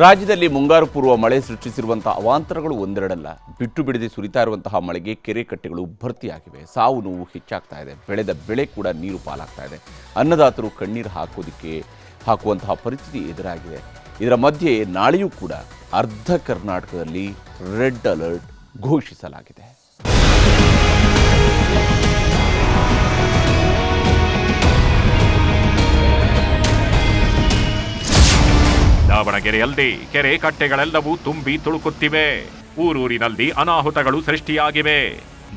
ರಾಜ್ಯದಲ್ಲಿ ಮುಂಗಾರು ಪೂರ್ವ ಮಳೆ ಸೃಷ್ಟಿಸಿರುವಂತಹ ಅವಾಂತರಗಳು ಒಂದೆರಡಲ್ಲ. ಬಿಟ್ಟು ಬಿಡದೆ ಸುರಿತಾ ಇರುವಂತಹ ಮಳೆಗೆ ಕೆರೆ ಕಟ್ಟೆಗಳು ಭರ್ತಿಯಾಗಿವೆ. ಸಾವು ನೋವು ಹೆಚ್ಚಾಗ್ತಾ ಇದೆ. ಬೆಳೆದ ಬೆಳೆ ಕೂಡ ನೀರು ಪಾಲಾಗ್ತಾ ಇದೆ. ಅನ್ನದಾತರು ಕಣ್ಣೀರು ಹಾಕೋದಕ್ಕೆ, ಹಾಕುವಂತಹ ಪರಿಸ್ಥಿತಿ ಎದುರಾಗಿದೆ. ಇದರ ಮಧ್ಯೆ ನಾಳೆಯೂ ಕೂಡ ಅರ್ಧ ಕರ್ನಾಟಕದಲ್ಲಿ ರೆಡ್ ಅಲರ್ಟ್ ಘೋಷಿಸಲಾಗಿದೆ. ದಾವಣಗೆರೆಯಲ್ಲಿ ಕೆರೆ ಕಟ್ಟೆಗಳೆಲ್ಲವೂ ತುಂಬಿ ತುಳುಕುತ್ತಿವೆ. ಊರೂರಿನಲ್ಲಿ ಅನಾಹುತಗಳು ಸೃಷ್ಟಿಯಾಗಿವೆ.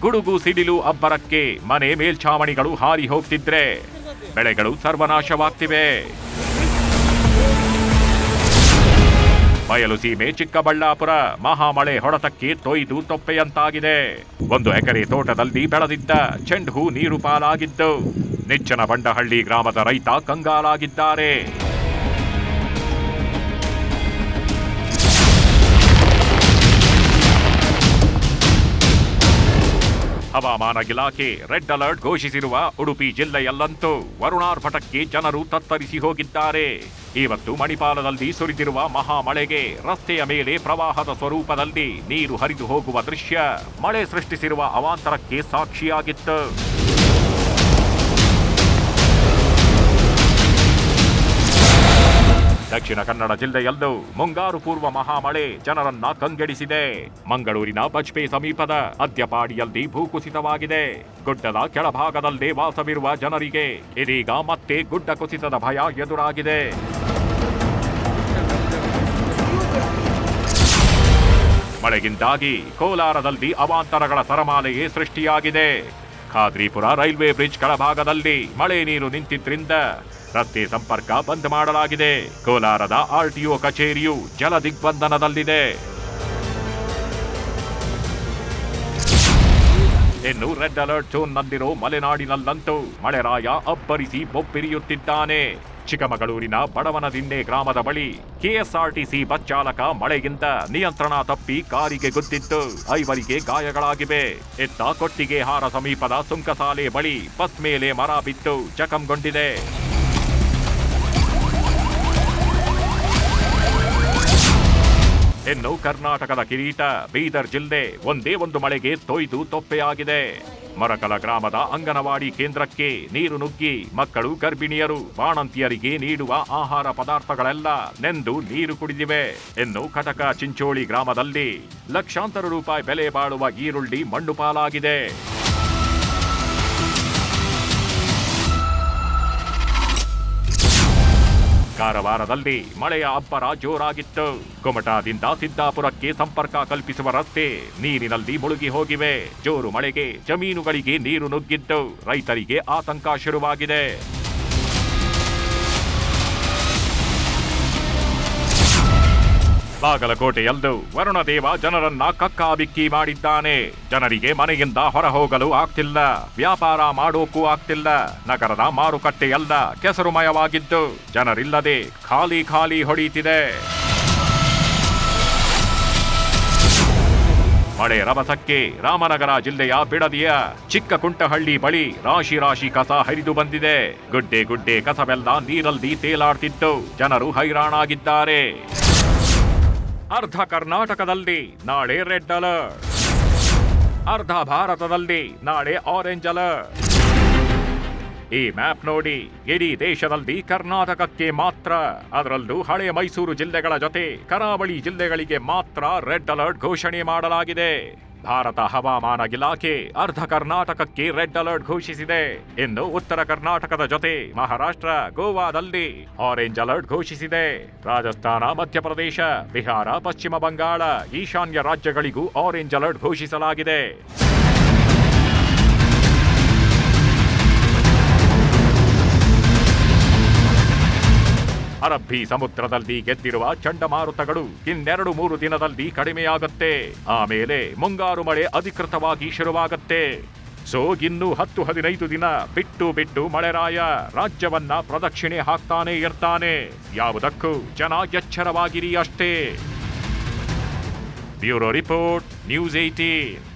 ಗುಡುಗು ಸಿಡಿಲು ಅಬ್ಬರಕ್ಕೆ ಮನೆ ಮೇಲ್ಛಾವಣಿಗಳು ಹಾರಿ ಹೋಗ್ತಿದ್ರೆ ಬೆಳೆಗಳು ಸರ್ವನಾಶವಾಗ್ತಿವೆ. ಬಯಲುಸೀಮೆ ಚಿಕ್ಕಬಳ್ಳಾಪುರ, ಮಹಾಮಳೆ ಹೊಡೆತಕ್ಕೆ ತೊಯ್ದು ತೊಪ್ಪೆಯಂತಾಗಿದೆ. ಒಂದು ಎಕರೆ ತೋಟದಲ್ಲಿ ಬೆಳೆದಿದ್ದ ಚೆಂಡು ಹೂ ನೀರು ಪಾಲಾಗಿದ್ದು, ನೆಚ್ಚನ ಬಂಡಹಳ್ಳಿ ಗ್ರಾಮದ ರೈತ ಕಂಗಾಲಾಗಿದ್ದಾರೆ. ಹವಾಮಾನ ಇಲಾಖೆ ರೆಡ್ ಅಲರ್ಟ್ ಘೋಷಿಸಿರುವ ಉಡುಪಿ ಜಿಲ್ಲೆಯಲ್ಲಂತೂ ವರುಣಾರ್ಭಟಕ್ಕೆ ಜನರು ತತ್ತರಿಸಿ ಹೋಗಿದ್ದಾರೆ. ಇವತ್ತು ಮಣಿಪಾಲದಲ್ಲಿ ಸುರಿದಿರುವ ಮಹಾಮಳೆಗೆ ರಸ್ತೆಯ ಮೇಲೆ ಪ್ರವಾಹದ ಸ್ವರೂಪದಲ್ಲಿ ನೀರು ಹರಿದು ಹೋಗುವ ದೃಶ್ಯ ಮಳೆ ಸೃಷ್ಟಿಸಿರುವ ಅವಾಂತರಕ್ಕೆ ಸಾಕ್ಷಿಯಾಗಿತ್ತು. ದಕ್ಷಿಣ ಕನ್ನಡ ಜಿಲ್ಲೆಯಲ್ಲೂ ಮುಂಗಾರು ಪೂರ್ವ ಮಹಾಮಳೆ ಜನರನ್ನ ಕಂಗೆಡಿಸಿದೆ. ಮಂಗಳೂರಿನ ಬಜ್ಪೆ ಸಮೀಪದ ಅದ್ಯಪಾಡಿಯಲ್ಲಿ ಭೂಕುಸಿತವಾಗಿದೆ. ಗುಡ್ಡದ ಕೆಳಭಾಗದಲ್ಲಿ ವಾಸವಿರುವ ಜನರಿಗೆ ಇದೀಗ ಮತ್ತೆ ಗುಡ್ಡ ಕುಸಿತದ ಭಯ ಎದುರಾಗಿದೆ. ಮಳೆಗಿಂದಾಗಿ ಕೋಲಾರದಲ್ಲಿ ಅವಾಂತರಗಳ ಸರಮಾಲೆಯೇ ಸೃಷ್ಟಿಯಾಗಿದೆ. ಖಾದ್ರಿಪುರ ರೈಲ್ವೆ ಬ್ರಿಡ್ಜ್ ಕೆಳಭಾಗದಲ್ಲಿ ಮಳೆ ನೀರು ನಿಂತಿದ್ರಿಂದ ರಸ್ತೆ ಸಂಪರ್ಕ ಬಂದ್ ಮಾಡಲಾಗಿದೆ. ಕೋಲಾರದ ಆರ್ಟಿಒ ಕಚೇರಿಯು ಜಲ ದಿಗ್ಬಂಧನದಲ್ಲಿದೆ ಇನ್ನು ರೆಡ್ ಅಲರ್ಟ್ ಝೋನ್ನಲ್ಲಿರೋ ಮಲೆನಾಡಿನಲ್ಲಂತೂ ಮಳೆರಾಯ ಅಬ್ಬರಿಸಿ ಬೊಬ್ಬಿರಿಯುತ್ತಿದ್ದಾನೆ ಚಿಕ್ಕಮಗಳೂರಿನ ಬಡವನದಿಂಡೆ ಗ್ರಾಮದ ಬಳಿ ಕೆಎಸ್ಆರ್ಟಿಸಿ ಬಸ್ ಚಾಲಕ ಮಳೆಗಿಂತ ನಿಯಂತ್ರಣ ತಪ್ಪಿ ಕಾರಿಗೆ ಗುದ್ದಿತ್ತು. ಐವರಿಗೆ ಗಾಯಗಳಾಗಿವೆ. ಎತ್ತ ಕೊಟ್ಟಿಗೆ ಹಾರ ಸಮೀಪದ ಸುಂಕಸಾಲೆ ಬಳಿ ಬಸ್ ಮೇಲೆ ಮರ ಬಿತ್ತು. ಜಖಂಗೊಂಡಿದೆ. ಇನ್ನು ಕರ್ನಾಟಕದ ಕಿರೀಟ ಬೀದರ್ ಜಿಲ್ಲೆ ಒಂದೇ ಒಂದು ಮಳೆಗೆ ತೊಯ್ದು ತೊಪ್ಪೆಯಾಗಿದೆ. ಮರಕಲ ಗ್ರಾಮದ ಅಂಗನವಾಡಿ ಕೇಂದ್ರಕ್ಕೆ ನೀರು ನುಗ್ಗಿ ಮಕ್ಕಳು, ಗರ್ಭಿಣಿಯರು, ಬಾಣಂತಿಯರಿಗೆ ನೀಡುವ ಆಹಾರ ಪದಾರ್ಥಗಳೆಲ್ಲ ನೆಂದು ನೀರು ಕುಡಿದಿವೆ. ಇನ್ನು ಕಟಕ ಚಿಂಚೋಳಿ ಗ್ರಾಮದಲ್ಲಿ ಲಕ್ಷಾಂತರ ರೂಪಾಯಿ ಬೆಲೆ ಬಾಳುವ ಈರುಳ್ಳಿ ಮಣ್ಣು ಪಾಲಾಗಿದೆ. ಕಾರವಾರದಲ್ಲಿ ಮಳೆಯ ಅಬ್ಬರ ಜೋರಾಗಿತ್ತು. ಕುಮಟಾದಿಂದ ಸಿದ್ದಾಪುರಕ್ಕೆ ಸಂಪರ್ಕ ಕಲ್ಪಿಸುವ ರಸ್ತೆ ನೀರಿನಲ್ಲಿ ಮುಳುಗಿ ಹೋಗಿವೆ. ಜೋರು ಮಳೆಗೆ ಜಮೀನುಗಳಿಗೆ ನೀರು ನುಗ್ಗಿದ್ದು ರೈತರಿಗೆ ಆತಂಕ ಶುರುವಾಗಿದೆ. ಬಾಗಲಕೋಟೆಯಲ್ಲೂ ವರುಣದೇವ ಜನರನ್ನ ಕಕ್ಕಾಬಿಕ್ಕಿ ಮಾಡಿದ್ದಾನೆ. ಜನರಿಗೆ ಮನೆಯಿಂದ ಹೊರ ಹೋಗಲು ಆಗ್ತಿಲ್ಲ. ವ್ಯಾಪಾರ ಮಾಡೋಕ್ಕೂ ಆಗ್ತಿಲ್ಲ. ನಗರದ ಮಾರುಕಟ್ಟೆಯಲ್ಲ ಕೆಸರುಮಯವಾಗಿದ್ದು ಜನರಿಲ್ಲದೆ ಖಾಲಿ ಖಾಲಿ ಹೊಡೆಯುತ್ತಿದೆ ಮಳೆ ರಭಸಕ್ಕೆ ರಾಮನಗರ ಜಿಲ್ಲೆಯ ಬಿಡದಿಯ ಚಿಕ್ಕ ಕುಂಟಹಳ್ಳಿ ಬಳಿ ರಾಶಿ ರಾಶಿ ಕಸ ಹರಿದು ಬಂದಿದೆ. ಗುಡ್ಡೆ ಗುಡ್ಡೆ ಕಸವೆಲ್ಲ ನೀರಲ್ಲಿ ತೇಲಾಡ್ತಿದ್ದು ಜನರು ಹೈರಾಣಾಗಿದ್ದಾರೆ. ಅರ್ಧ ಕರ್ನಾಟಕದಲ್ಲಿ ನಾಳೆ ರೆಡ್ ಅಲರ್ಟ್. ಅರ್ಧ ಭಾರತದಲ್ಲಿ ನಾಳೆ ಆರೆಂಜ್ ಅಲರ್ಟ್ ಈ ಮ್ಯಾಪ್ ನೋಡಿ, ಇಡೀ ದೇಶದಲ್ಲಿ ಕರ್ನಾಟಕಕ್ಕೆ ಮಾತ್ರ, ಅದರಲ್ಲೂ ಹಳೆ ಮೈಸೂರು ಜಿಲ್ಲೆಗಳ ಜೊತೆ ಕರಾವಳಿ ಜಿಲ್ಲೆಗಳಿಗೆ ಮಾತ್ರ ರೆಡ್ ಅಲರ್ಟ್ ಘೋಷಣೆ ಮಾಡಲಾಗಿದೆ. ಭಾರತ ಹವಾಮಾನ ಇಲಾಖೆ ಅರ್ಧ ಕರ್ನಾಟಕಕ್ಕೆ ರೆಡ್ ಅಲರ್ಟ್ ಘೋಷಿಸಿದೆ. ಇನ್ನು ಉತ್ತರ ಕರ್ನಾಟಕದ ಜೊತೆ ಮಹಾರಾಷ್ಟ್ರ, ಗೋವಾದಲ್ಲಿ ಆರೆಂಜ್ ಅಲರ್ಟ್ ಘೋಷಿಸಿದೆ. ರಾಜಸ್ಥಾನ, ಮಧ್ಯಪ್ರದೇಶ, ಬಿಹಾರ, ಪಶ್ಚಿಮ ಬಂಗಾಳ, ಈಶಾನ್ಯ ರಾಜ್ಯಗಳಿಗೂ ಆರೆಂಜ್ ಅಲರ್ಟ್ ಘೋಷಿಸಲಾಗಿದೆ. ಅರಬ್ಬಿ ಸಮುದ್ರದಲ್ಲಿ ಗೆದ್ದಿರುವ ಚಂಡಮಾರುತಗಳು ಇನ್ನೆರಡು ಮೂರು ದಿನದಲ್ಲಿ ಕಡಿಮೆಯಾಗುತ್ತೆ. ಆಮೇಲೆ ಮುಂಗಾರು ಮಳೆ ಅಧಿಕೃತವಾಗಿ ಶುರುವಾಗತ್ತೆ. ಸೊ, ಇನ್ನು ಹತ್ತು ಹದಿನೈದು ದಿನ ಬಿಟ್ಟು ಬಿಟ್ಟು ಮಳೆರಾಯ ರಾಜ್ಯವನ್ನ ಪ್ರದಕ್ಷಿಣೆ ಹಾಕ್ತಾನೆ ಇರ್ತಾನೆ. ಯಾವುದಕ್ಕೂ ಜನ ಎಚ್ಚರವಾಗಿರಿ ಅಷ್ಟೇ. Bureau report, news eighteen